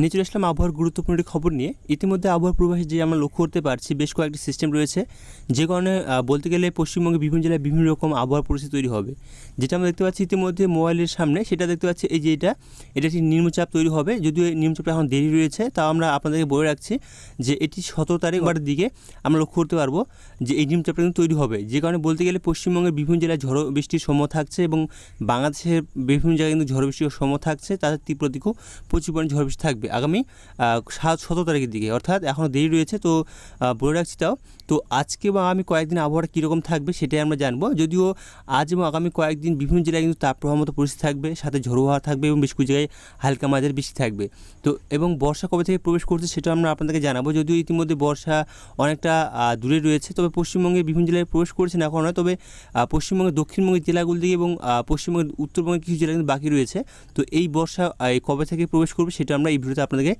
নিয়ে আসলাম আবহাওয়ার গুরুত্বপূর্ণ একটি খবর নিয়ে ইতিমধ্যে আবহাওয়ার পূর্বাভাসে যে আমরা লক্ষ্য করতে পারছি, বেশ কয়েকটি সিস্টেম রয়েছে। যে কারণে বলতে গেলে পশ্চিমবঙ্গে বিভিন্ন জেলায় বিভিন্ন রকম আবহাওয়ার পরিস্থিতি তৈরি হবে। যেটা আমরা দেখতে পাচ্ছি ইতিমধ্যে মোবাইলের সামনে, সেটা দেখতে পাচ্ছি এই যে এটা এটা একটি নিম্নচাপ তৈরি হবে। যদিও এই নিম্নচাপটা এখন দেরি রয়েছে তাও আমরা আপনাদেরকে বলে রাখছি যে এটি সতেরো তারিখ তারিখের দিকে আমরা লক্ষ্য করতে পারব যে এই নিম্নচাপটা কিন্তু তৈরি হবে। যে কারণে বলতে গেলে পশ্চিমবঙ্গের বিভিন্ন জেলায় ঝড়ো বৃষ্টির সময় থাকছে এবং বাংলাদেশের বিভিন্ন জায়গায় কিন্তু ঝড় বৃষ্টির সময় থাকছে তাদের তীব্র দিকেও প্রচুর পরিমাণে ঝড় বৃষ্টি থাকবে। আগামী সাত, সতেরো তারিখের দিকে। অর্থাৎ এখনও দেরি রয়েছে, তো বলে রাখছি তাও। তো আজকে বা আগামী কয়েকদিন আবহাওয়াটা কীরকম থাকবে সেটাই আমরা জানব। যদিও আজ এবং আগামী কয়েকদিন বিভিন্ন জেলায় কিন্তু তাপপ্রবাহ মতো পরিস্থিতি থাকবে, সাথে ঝোড়ো হাওয়া থাকবে এবং বেশ কিছু জায়গায় হালকা মাঝের বৃষ্টি থাকবে। তো, এবং বর্ষা কবে থেকে প্রবেশ করছে সেটা আমরা আপনাদেরকে জানাব। যদিও ইতিমধ্যে বর্ষা অনেকটা দূরে রয়েছে, তবে পশ্চিমবঙ্গে বিভিন্ন জেলায় প্রবেশ করেছে না এখন তবে পশ্চিমবঙ্গের, দক্ষিণবঙ্গের জেলাগুলি দিকে এবং পশ্চিমবঙ্গের উত্তরবঙ্গের কিছু জেলা কিন্তু বাকি রয়েছে। তো এই বর্ষা কবে থেকে প্রবেশ করবে সেটা আমরা এই ভিডিওতে আপনাদেরকে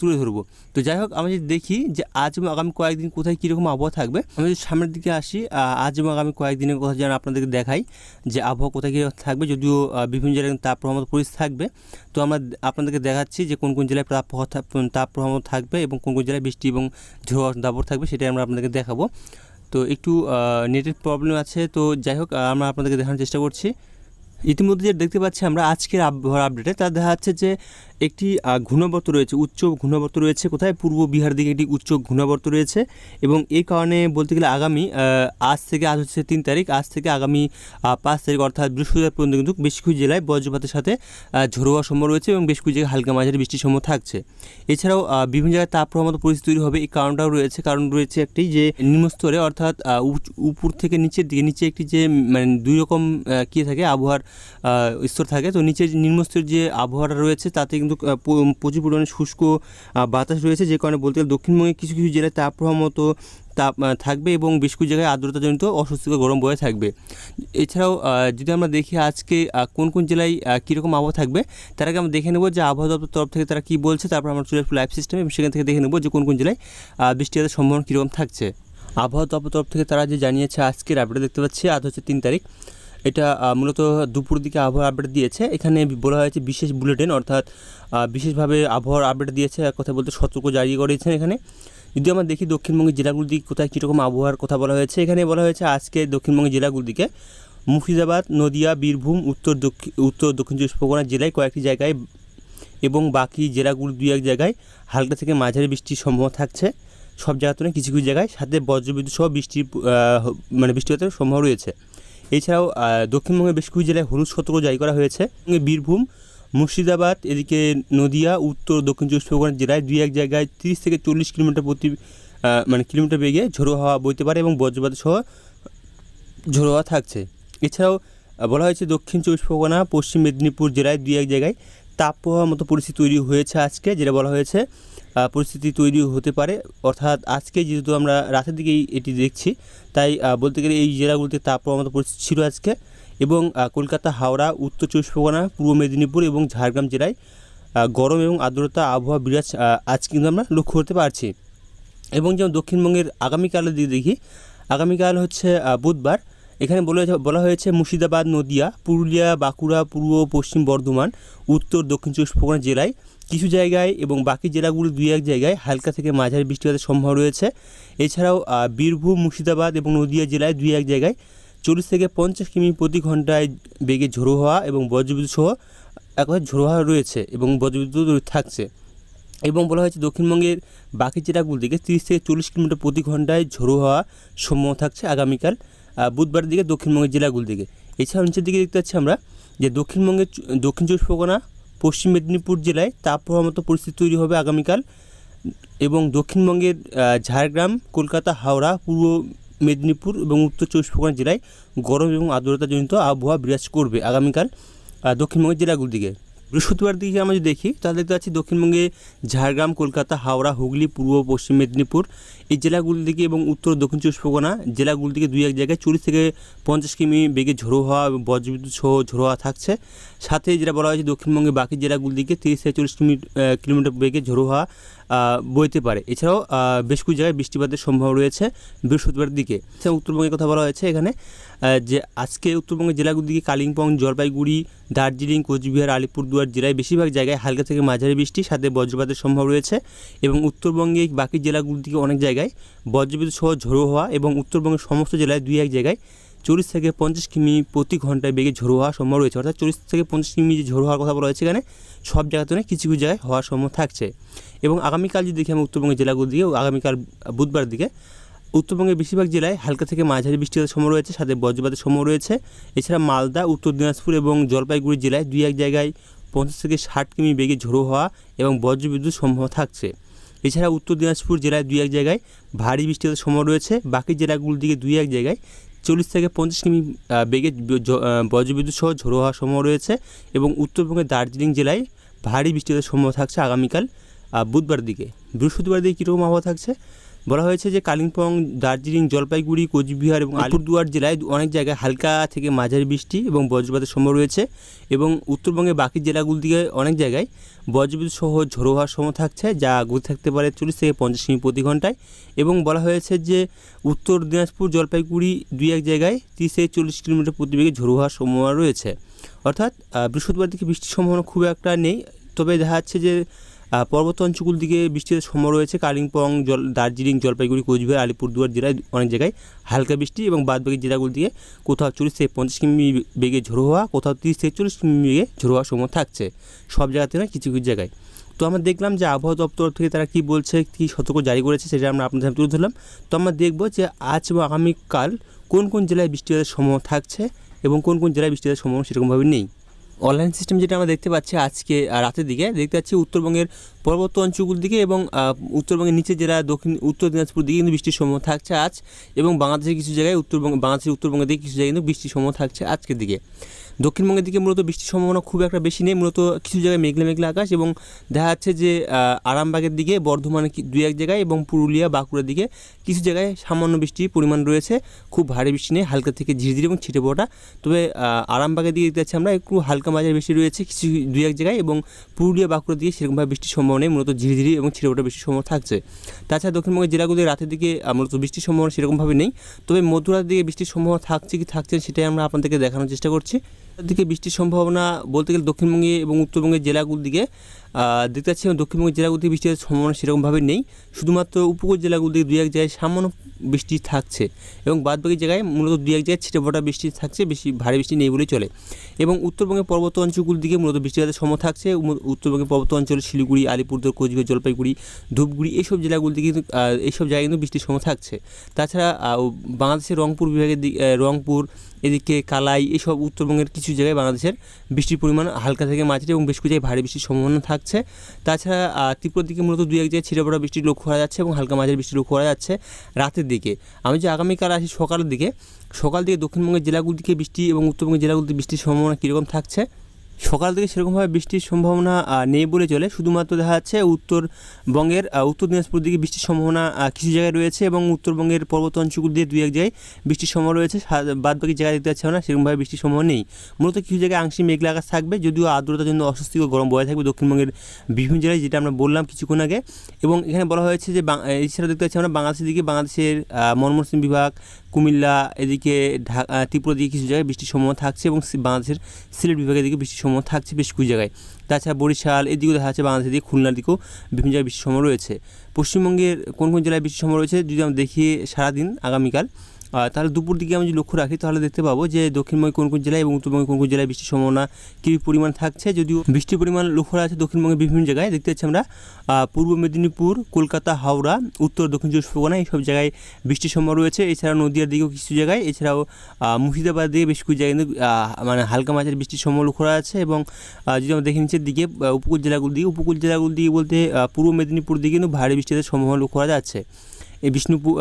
তুলে ধরবো। তো যাই হোক আমরা যদি দেখি যে আজ এবং আগামী কয়েকদিন কোথায় কীরকম আবহাওয়া থাকবে, আমি যদি সামনের দিকে আসি আজ এবং আগামী কয়েকদিনের কথা যেন আপনাদেরকে দেখাই যে আবহাওয়া কোথায় কী থাকবে, যদিও বিভিন্ন কিন্তু তাপপ্রবাহ পরিস্থিতি থাকবে। তো আমরা আপনাদেরকে দেখাচ্ছি যে কোন কোন জেলায় তাপপ্রবাহ থাকবে এবং কোন কোন জেলায় বৃষ্টি এবং ঝোড়ো দাবর থাকবে, সেটাই আমরা আপনাদেরকে দেখাবো। তো একটু নেটের প্রবলেম আছে, তো যাই হোক, আমরা আপনাদেরকে দেখানোর চেষ্টা করছি। ইতিমধ্যে যে দেখতে পাচ্ছি আমরা আজকের আবহাওয়ার আপডেটে তা দেখা যাচ্ছে যে একটি ঘূর্ণাবর্ত রয়েছে, উচ্চ ঘূর্ণাবর্ত রয়েছে কোথায়? পূর্ব বিহার দিকে একটি উচ্চ ঘূর্ণাবর্ত রয়েছে এবং এই কারণে বলতে গেলে আগামী আজ থেকে, আজ হচ্ছে তিন তারিখ, আজ থেকে আগামী পাঁচ তারিখ অর্থাৎ বৃহস্পতিবার পর্যন্ত কিন্তু বেশ কিছু জেলায় বজ্রপাতের সাথে ঝোড়ো সম্ভব রয়েছে এবং বেশ কিছু জায়গায় হালকা মাঝারি বৃষ্টির সম্ভব থাকছে। এছাড়াও বিভিন্ন জায়গায় তাপপ্রবাহ মতো পরিস্থিতি তৈরি হবে, এই কারণটাও রয়েছে। কারণ রয়েছে একটি যে নিম্নস্তরে অর্থাৎ উপর থেকে নিচের দিকে, নিচে একটি যে মানে দুই রকম কী থাকে, আবহাওয়ার স্তর থাকে। তো নিচে নিম্নস্তর যে আবহাওয়াটা রয়েছে, তাতে কিন্তু প্রচুর পরিমাণে শুষ্ক বাতাস রয়েছে, যে কারণে বলতে গেলে দক্ষিণবঙ্গে কিছু কিছু জেলায় তাপপ্রবাহ মতো তাপ থাকবে এবং বেশ কিছু জায়গায় আর্দ্রতাজনিত অস্বস্তিকর গরম বয়ে থাকবে। এছাড়াও যদি আমরা দেখি আজকে কোন কোন জেলায় কীরকম আবহাওয়া থাকবে, তার আগে আমরা দেখে নেব যে আবহাওয়া দপ্তর তরফ থেকে তারা কী বলছে, তারপর আমরা চলে আসব লাইভ সিস্টেম এবং সেখান থেকে দেখে নেব যে কোন কোন জেলায় বৃষ্টি হাতের সম্ভাবনা কীরকম থাকছে। আবহাওয়া দপ্তর তরফ থেকে তারা যে জানিয়েছে, আজকের আপডেট দেখতে পাচ্ছি, আজ হচ্ছে তিন তারিখ। এটা মূলত দুপুর দিকে আবহাওয়ার আপডেট দিয়েছে। এখানে বলা হয়েছে বিশেষ বুলেটিন অর্থাৎ বিশেষভাবে আবহাওয়ার আপডেট দিয়েছে। কথা বলতে সতর্ক জারি করেছেন এখানে। যদি আমরা দেখি দক্ষিণবঙ্গের জেলাগুলো দিকে কোথায় কীরকম আবহাওয়ার কথা বলা হয়েছে। এখানে বলা হয়েছে আজকে দক্ষিণবঙ্গের জেলাগুলো দিকে মুর্শিদাবাদ, নদিয়া, বীরভূম, উত্তর দক্ষিণ উত্তর দক্ষিণ চব্বিশ পরগনা জেলায় কয়েকটি জায়গায় এবং বাকি জেলাগুলো দুই এক জায়গায় হালকা থেকে মাঝারি বৃষ্টির সম্ভাবনা থাকছে। সব জায়গা তুলনায় কিছু কিছু জায়গায় সাথে বজ্রবিদ্যুৎ সহ বৃষ্টির মানে বৃষ্টিপাতের সম্ভাবনা রয়েছে। এছাড়াও দক্ষিণবঙ্গের বেশ কিছু জেলায় হলুদ সতর্ক জারি করা হয়েছে। বীরভূম, মুর্শিদাবাদ, এদিকে নদিয়া, উত্তর, দক্ষিণ চব্বিশ পরগনা জেলায় দুই এক জায়গায় তিরিশ থেকে চল্লিশ কিলোমিটার প্রতি মানে কিলোমিটার বেগে ঝোড়ো হাওয়া বইতে পারে এবং বজ্রপাত সহ ঝোড়ো হাওয়া থাকছে। এছাড়াও বলা হয়েছে দক্ষিণ চব্বিশ পরগনা, পশ্চিম মেদিনীপুর জেলায় দুই এক জায়গায় তাপ তাপপ্রবাহের মতো পরিস্থিতি তৈরি হয়েছে আজকে, যেটা বলা হয়েছে পরিস্থিতি তৈরি হতে পারে। অর্থাৎ আজকে যেহেতু আমরা রাতের দিকেই এটি দেখছি, তাই বলতে গেলে এই জেলাগুলিতে মতো পরিস্থিতি ছিল আজকে এবং কলকাতা, হাওড়া, উত্তর চব্বিশ পরগনা, পূর্ব মেদিনীপুর এবং ঝাড়গ্রাম জেলায় গরম এবং আর্দ্রতা আবহাওয়া বিরাজ আজ কিন্তু আমরা লক্ষ্য করতে পারছি। এবং যেমন দক্ষিণবঙ্গের আগামীকালের দিকে দেখি, আগামীকাল হচ্ছে বুধবার। এখানে বলে বলা হয়েছে মুর্শিদাবাদ, নদিয়া, পুরুলিয়া, বাঁকুড়া, পূর্ব, পশ্চিম বর্ধমান, উত্তর, দক্ষিণ চব্বিশ পরগনা জেলায় কিছু জায়গায় এবং বাকি জেলাগুলো দুই এক জায়গায় হালকা থেকে মাঝারি বৃষ্টিপাতের সম্ভাবনা রয়েছে। এছাড়াও বীরভূম, মুর্শিদাবাদ এবং নদিয়া জেলায় দুই এক জায়গায় চল্লিশ থেকে পঞ্চাশ কিমি প্রতি ঘন্টায় বেগে ঝোড়ো হওয়া এবং বজ্রবিদ্যুৎ সহ একবার ঝোড়ো হওয়া রয়েছে এবং বজ্রবিদ্যুৎ থাকছে। এবং বলা হয়েছে দক্ষিণবঙ্গের বাকি জেলাগুলো দিকে তিরিশ থেকে চল্লিশ কিলোমিটার প্রতি ঘন্টায় ঝোড়ো হওয়া সম্ভব থাকছে আগামীকাল। আহ, বুধবার দিকে দক্ষিণবঙ্গের জেলাগুলো দিকে। এছাড়া নিচের দিকে দেখতে পাচ্ছি আমরা যে দক্ষিণবঙ্গের দক্ষিণ চব্বিশ পরগনা পশ্চিম মেদিনীপুর জেলায় তাপপ্রবাহ মতো পরিস্থিতি তৈরি হবে আগামীকাল এবং দক্ষিণবঙ্গের ঝাড়গ্রাম কলকাতা হাওড়া পূর্ব মেদিনীপুর এবং উত্তর চব্বিশ পরগনা জেলায় গরম এবং আর্দ্রতাজনিত আবহাওয়া বিরাজ করবে আগামীকাল দক্ষিণবঙ্গের জেলাগুলোর দিকে। বৃহস্পতিবার দিকে আমরা যদি দেখি তাহলে দেখতে পাচ্ছি দক্ষিণবঙ্গে ঝাড়গ্রাম, কলকাতা, হাওড়া, হুগলি, পূর্ব, পশ্চিম মেদিনীপুর এই জেলাগুলির দিকে এবং উত্তর দক্ষিণ চব্বিশ পরগনা জেলাগুলির দিকে দুই এক জায়গায় চল্লিশ থেকে পঞ্চাশ কিমি বেগে ঝোড়ো হওয়া এবং বজ্রবিদ্যুৎ সহ ঝোড়ো হওয়া থাকছে। সাথে যেটা বলা হয়েছে দক্ষিণবঙ্গে বাকি জেলাগুলির দিকে তিরিশ থেকে চল্লিশ কিমি কিলোমিটার বেগে ঝোড়ো হওয়া বইতে পারে। এছাড়াও বেশ কিছু জায়গায় বৃষ্টিপাতের সম্ভাবনা রয়েছে বৃহস্পতিবার দিকে। এছাড়া উত্তরবঙ্গের কথা বলা হয়েছে এখানে যে আজকে উত্তরবঙ্গের জেলাগুলির দিকে কালিম্পং, জলপাইগুড়ি, দার্জিলিং, কোচবিহার, আলিপুরদুয়ার জেলায় বেশিরভাগ জায়গায় হালকা থেকে মাঝারি বৃষ্টি সাথে বজ্রপাতের সম্ভাবনা রয়েছে এবং উত্তরবঙ্গে বাকি জেলাগুলির দিকে অনেক জায়গায় বজ্রবিদ্যুৎ সহ ঝোড়ো হওয়া এবং উত্তরবঙ্গের সমস্ত জেলায় দুই এক জায়গায় চল্লিশ থেকে পঞ্চাশ কিমি প্রতি ঘন্টায় বেগে ঝোড়ো হওয়ার সম্ভব রয়েছে। অর্থাৎ চল্লিশ থেকে পঞ্চাশ কিমি যে ঝোড়ো হওয়ার কথা বলা হয়েছে এখানে, সব জায়গাতে নয় কিছু কিছু জায়গায় হওয়ার সম্ভব থাকছে। এবং আগামীকাল যদি দেখি আমি উত্তরবঙ্গের জেলাগুলোর দিকে, আগামীকাল বুধবার দিকে, উত্তরবঙ্গের বেশিরভাগ জেলায় হালকা থেকে মাঝারি বৃষ্টিপাতের সম্ভব রয়েছে, সাথে বজ্রপাতের সম্ভব রয়েছে। এছাড়া মালদা, উত্তর দিনাজপুর এবং জলপাইগুড়ি জেলায় দুই এক জায়গায় পঞ্চাশ থেকে ষাট কিমি বেগে ঝোড়ো হওয়া এবং বজ্রবিদ্যুৎ সম্ভব থাকছে। এছাড়া উত্তর দিনাজপুর জেলায় দুই এক জায়গায় ভারী বৃষ্টিপাতের সম্ভব রয়েছে, বাকি জেলাগুলোর দিকে দুই এক জায়গায় চল্লিশ থেকে পঞ্চাশ কিমি বেগে বজ্রবিদ্যুৎ সহ ঝোড়ো হওয়ার সম্ভাবনা রয়েছে এবং উত্তরবঙ্গের দার্জিলিং জেলায় ভারী বৃষ্টিপাতের সম্ভাবনা থাকছে আগামীকাল বুধবার দিকে। বৃহস্পতিবার দিকে কীরকম আবহাওয়া থাকছে? বলা হয়েছে যে কালিম্পং দার্জিলিং জলপাইগুড়ি কোচবিহার এবং আলিপুরদুয়ার জেলায় অনেক জায়গায় হালকা থেকে মাঝারি বৃষ্টি এবং বজ্রপাতের সম্ভব রয়েছে এবং উত্তরবঙ্গের বাকি জেলাগুলোর দিকে অনেক জায়গায় বজ্রবিদ্যুৎ সহ ঝোড়ো হওয়ার সম্ভব থাকছে যা গতি থাকতে পারে চল্লিশ থেকে পঞ্চাশ কিমি প্রতি ঘন্টায় এবং বলা হয়েছে যে উত্তর দিনাজপুর জলপাইগুড়ি দুই এক জায়গায় তিরিশ থেকে চল্লিশ কিলোমিটার প্রতি বেগে ঝোড়ো হওয়ার সম্ভাবনা রয়েছে। অর্থাৎ বৃহস্পতিবার দিকে বৃষ্টির সম্ভাবনা খুব একটা নেই তবে দেখা যাচ্ছে যে পর্বত অঞ্চলগুলোর দিকে বৃষ্টির সম্ভাবনা রয়েছে। কালিম্পং, জল, দার্জিলিং, জলপাইগুড়ি, কোচবিহার, আলিপুরদুয়ার জেলায় অনেক জায়গায় হালকা বৃষ্টি এবং বাদবাকি জেলাগুলি দিকে কোথাও চল্লিশ থেকে পঞ্চাশ কিমি বেগে ঝোড়ো হওয়া, কোথাও তিরিশ থেকে চল্লিশ কিমি বেগে ঝোড়ো হওয়ার সম্ভাবনা থাকছে। সব জায়গাতে না কিছু কিছু জায়গায়। তো আমরা দেখলাম যে আবহাওয়া দপ্তর থেকে তারা কী বলছে, কী সতর্ক জারি করেছে সেটা আমরা আপনাদের সামনে তুলে ধরলাম। তো আমরা দেখব যে আজ এবং আগামীকাল কোন কোন জেলায় বৃষ্টিপাতের সম্ভাবনা থাকছে এবং কোন কোন জেলায় বৃষ্টিপাতের সম্ভাবনা সেরকমভাবে নেই। অনলাইন সিস্টেম যেটা আমরা দেখতে পাচ্ছি আজকে রাতের দিকে, দেখতে পাচ্ছি উত্তরবঙ্গের পর্বত অঞ্চলগুলোর দিকে এবং উত্তরবঙ্গের নিচে জেলা দক্ষিণ, উত্তর দিনাজপুর দিকে কিন্তু বৃষ্টির সম্ভাবনা থাকছে আজ এবং বাংলাদেশের কিছু জায়গায় উত্তরবঙ্গ, বাংলাদেশের উত্তরবঙ্গের দিকে কিছু জায়গায় কিন্তু বৃষ্টির সম্ভাবনা থাকছে আজকের দিকে। দক্ষিণবঙ্গের দিকে মূলত বৃষ্টির সম্ভাবনা খুব একটা বেশি নেই, মূলত কিছু জায়গায় মেঘলা মেঘলা আকাশ এবং দেখা যাচ্ছে যে আরামবাগের দিকে বর্ধমানে দুই এক জায়গায় এবং পুরুলিয়া, বাঁকুড়ার দিকে কিছু জায়গায় সামান্য বৃষ্টির পরিমাণ রয়েছে। খুব ভারী বৃষ্টি নেই, হালকা থেকে ঝিরিঝিরি এবং ছিটে পড়া তবে আরামবাগের দিকে দেখতে আমরা, একটু হালকা মাঝারি বৃষ্টি রয়েছে কিছু, দুই এক জায়গায় এবং পুরুলিয়া, বাঁকুড়ার দিকে সেরকমভাবে বৃষ্টির সম্ভাবনা নেই, মূলত ঝিরিঝিরি এবং ছিটে পড়া বৃষ্টির সম্ভাবনা থাকছে। তাছাড়া দক্ষিণবঙ্গের জেলাগুলির রাতের দিকে মূলত বৃষ্টির সম্ভাবনা সেরকমভাবে নেই। তবে মধ্যরাতের দিকে বৃষ্টির সম্ভাবনা থাকছে কি থাকছে সেটাই আমরা আপনাদেরকে দেখানোর চেষ্টা করছি। দিকে বৃষ্টির সম্ভাবনা বলতে গেলে দক্ষিণবঙ্গে এবং উত্তরবঙ্গের জেলাগুলোর দিকে দেখতে পাচ্ছি দক্ষিণবঙ্গের জেলাগুলোতে বৃষ্টির সম্ভাবনা সেরকমভাবে নেই। শুধুমাত্র উপকূল জেলাগুলো দিকে দুই এক জায়গায় সামান্য বৃষ্টি থাকছে এবং বাদবাকি জায়গায় মূলত দু এক জায়গায় ছিটে ফোটা বৃষ্টি থাকছে, বেশি ভারী বৃষ্টি নেই বলেই চলে। এবং উত্তরবঙ্গের পর্বত অঞ্চলগুলোর দিকে মূলত বৃষ্টিপাতের সম্ভাবনা থাকছে উত্তরবঙ্গের পর্বত অঞ্চল শিলিগুড়ি, আলিপুরদুয়ার, কোচবিহার, জলপাইগুড়ি, ধূপগুড়ি এইসব জেলাগুলোর দিকে কিন্তু এইসব জায়গায় কিন্তু বৃষ্টির সম্ভাবনা থাকছে। তাছাড়া বাংলাদেশের রংপুর বিভাগের দিকে রংপুর, এদিকে কালাই এইসব উত্তরবঙ্গের কিছু জায়গায় বাংলাদেশের বৃষ্টির পরিমাণ হালকা থেকে মাঝারি এবং বেশ কিছু জায়গায় ভারী বৃষ্টির সম্ভাবনা থাকছে। তাছাড়া ত্রিপুরার দিকে মূলত দু এক জায়গায় ছিঁড়ে পড়া বৃষ্টি লক্ষ্য করা যাচ্ছে এবং হালকা মাঝারি বৃষ্টি লক্ষ্য করা যাচ্ছে রাতের দিকে। আমি যে আগামীকাল আসি সকালের দিকে, সকাল দিকে দক্ষিণবঙ্গের জেলাগুলিতে বৃষ্টি এবং উত্তরবঙ্গের জেলাগুলিতে বৃষ্টির সম্ভাবনা কীরকম থাকছে? সকাল থেকে সেরকমভাবে বৃষ্টির সম্ভাবনা নেই বলে চলে। শুধুমাত্র দেখা যাচ্ছে উত্তরবঙ্গের উত্তর দিনাজপুর দিকে বৃষ্টির সম্ভাবনা কিছু জায়গায় রয়েছে এবং উত্তরবঙ্গের পর্বত অঞ্চলগুলো দিয়ে দুই এক জায়গায় বৃষ্টির সম্ভাবনা রয়েছে। বাদ বাকি জায়গায় দেখতে পাচ্ছি না সেরকমভাবে বৃষ্টির সম্ভাবনা নেই। মূলত কিছু জায়গায় আংশিক মেঘলা আকাশ থাকবে, যদিও আর্দ্রতার জন্য অস্বস্তিকর গরম বজায় থাকবে দক্ষিণবঙ্গের বিভিন্ন জেলায়, যেটা আমরা বললাম কিছুক্ষণ আগে। এবং এখানে বলা হয়েছে যে এছাড়া দেখতে পাচ্ছি আমরা বাংলাদেশের দিকে, বাংলাদেশের ময়মনসিংহ বিভাগ কুমিল্লা এদিকে ঢাকা ত্রিপুরা দিকে কিছু জায়গায় বৃষ্টির সম্ভাবনা থাকছে এবং বাংলাদেশের সিলেট বিভাগের দিকে বৃষ্টির সম্ভাবনা থাকছে বেশ কিছু জায়গায়। তাছাড়া বরিশাল এদিকেও দেখা যাচ্ছে বাংলাদেশের দিকে খুলনার দিকেও বিভিন্ন জায়গায় বৃষ্টির সম্ভাবনা রয়েছে। পশ্চিমবঙ্গের কোন কোন জেলায় বৃষ্টির সম্ভাবনা রয়েছে যদি আমরা দেখি সারাদিন, আগামীকাল তাহলে দুপুর দিকে আমি যদি লক্ষ্য রাখি, তাহলে দেখতে পাবো যে দক্ষিণবঙ্গে কোন কোন জেলায় এবং উত্তরবঙ্গে কোন কোন জেলায় বৃষ্টির সম্ভাবনা কী পরিমাণ থাকছে। যদিও বৃষ্টির পরিমাণ লক্ষ্য করা আছে দক্ষিণবঙ্গের বিভিন্ন জায়গায়। দেখতে পাচ্ছি আমরা পূর্ব মেদিনীপুর, কলকাতা, হাওড়া, উত্তর, দক্ষিণ চব্বিশ পরগনা এইসব জায়গায় বৃষ্টির সম্ভাবনা রয়েছে। এছাড়াও নদীয়ার দিকেও কিছু জায়গায়, এছাড়াও মুর্শিদাবাদ দিকে বেশ কিছু জায়গায় কিন্তু মানে হালকা মাঝারি বৃষ্টির সম্ভাবনা লক্ষ্য করা আছে এবং যদি আমরা দেখি নিচের দিকে উপকূল জেলাগুলোর দিকে উপকূল জেলাগুলোর দিকে বলতে পূর্ব মেদিনীপুর দিকে কিন্তু ভারী বৃষ্টিতে সম্ভাবনা লক্ষ্য করা যাচ্ছে। এই বিষ্ণুপুর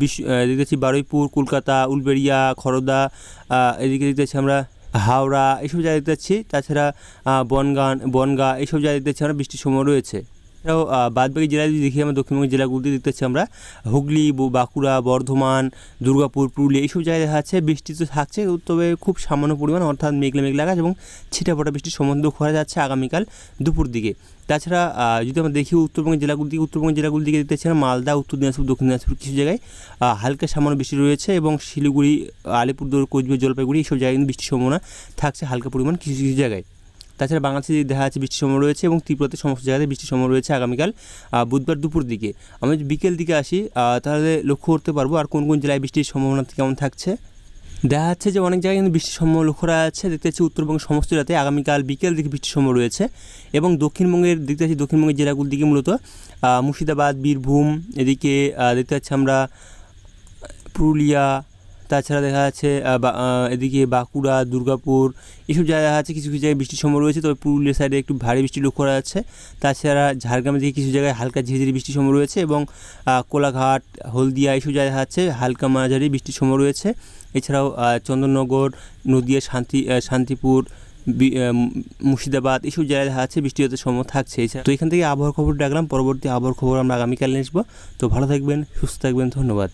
বিশ দেখতেছি বারুইপুর, কলকাতা, উলবেড়িয়া খড়দা এদিকে দেখতেছি আমরা হাওড়া, এইসব জায়গা দেখতে তাছাড়া বনগান বনগাঁ এইসব জায়গা দেখতে আমরা বৃষ্টির সময় রয়েছে। এছাড়াও বাদ বাকি জেলায় যদি দেখি আমরা, দক্ষিণবঙ্গের জেলাগুলিতে দেখতে পাচ্ছি আমরা, হুগলি বাঁকুড়া, বর্ধমান, দুর্গাপুর, পুরুলিয়া, এইসব জায়গায় দেখা যাচ্ছে বৃষ্টি তো থাকছে, তবে খুব সামান্য পরিমাণ, অর্থাৎ মেঘলা মেঘলা আকাশ এবং ছিটাফোটা বৃষ্টির সম্বন্ধ করা যাচ্ছে আগামীকাল দুপুর দিকে। তাছাড়া যদি আমরা দেখি উত্তরবঙ্গের জেলাগুলি দিকে, উত্তরবঙ্গের জেলাগুলি দিকে দেখতে পাচ্ছি মালদা, উত্তর দিনাজপুর, দক্ষিণ দিনাজপুর কিছু জায়গায় হালকা সামান্য বৃষ্টি রয়েছে এবং শিলিগুড়ি, আলিপুরদুয়ার, কোচবিহার, জলপাইগুড়ি, এইসব জায়গায় বৃষ্টির সম্ভাবনা থাকছে হালকা পরিমাণ কিছু কিছু জায়গায়। তাছাড়া বাংলাদেশে দেখা যাচ্ছে বৃষ্টির সময় রয়েছে এবং ত্রিপুরাতে সমস্ত জায়গাতে বৃষ্টির সময় রয়েছে আগামীকাল বুধবার দুপুর দিকে। আমরা যদি বিকেল দিকে আসি তাহলে লক্ষ্য করতে পারব আর কোন কোন জেলায় বৃষ্টির সম্ভাবনা কেমন থাকছে। দেখা যাচ্ছে যে অনেক জায়গায় কিন্তু বৃষ্টির সম্ভাবনা লক্ষ্য করা যাচ্ছে। দেখতে পাচ্ছি উত্তরবঙ্গের সমস্ত জেলাতে আগামীকাল বিকেল দিকে বৃষ্টির সম্ভাবনা রয়েছে এবং দক্ষিণবঙ্গের, দেখতে পাচ্ছি দক্ষিণবঙ্গের জেলাগুলির দিকে মূলত মুর্শিদাবাদ, বীরভূম, এদিকে দেখতে পাচ্ছি আমরা পুরুলিয়া তাছাড়া দেখা যাচ্ছে এদিকে বাঁকুড়া, দুর্গাপুর, এসব জায়গায় দেখা যাচ্ছে কিছু কিছু জায়গায় বৃষ্টির সম্ভাবনা রয়েছে। তবে পুরুলিয়া সাইডে একটু ভারী বৃষ্টি লক্ষ্য করা যাচ্ছে। তাছাড়া ঝাড়গ্রামের দিকে কিছু জায়গায় হালকা ঝিরিঝিরি বৃষ্টির সম্ভাবনা রয়েছে এবং কোলাঘাট, হলদিয়া এইসব জায়গায় দেখা যাচ্ছে হালকা মাঝারি বৃষ্টির সম্ভাবনা রয়েছে। এছাড়াও চন্দননগর, নদিয়া, শান্তি শান্তিপুর মুর্শিদাবাদ এইসব জায়গায় দেখা যাচ্ছে বৃষ্টি হতে সম্ভব থাকছে। তো এখান থেকে আবহাওয়ার খবর ডাকলাম পরবর্তী আবহাওয়ার খবর আমরা আগামীকাল নিয়ে আসব। তো ভালো থাকবেন, সুস্থ থাকবেন, ধন্যবাদ।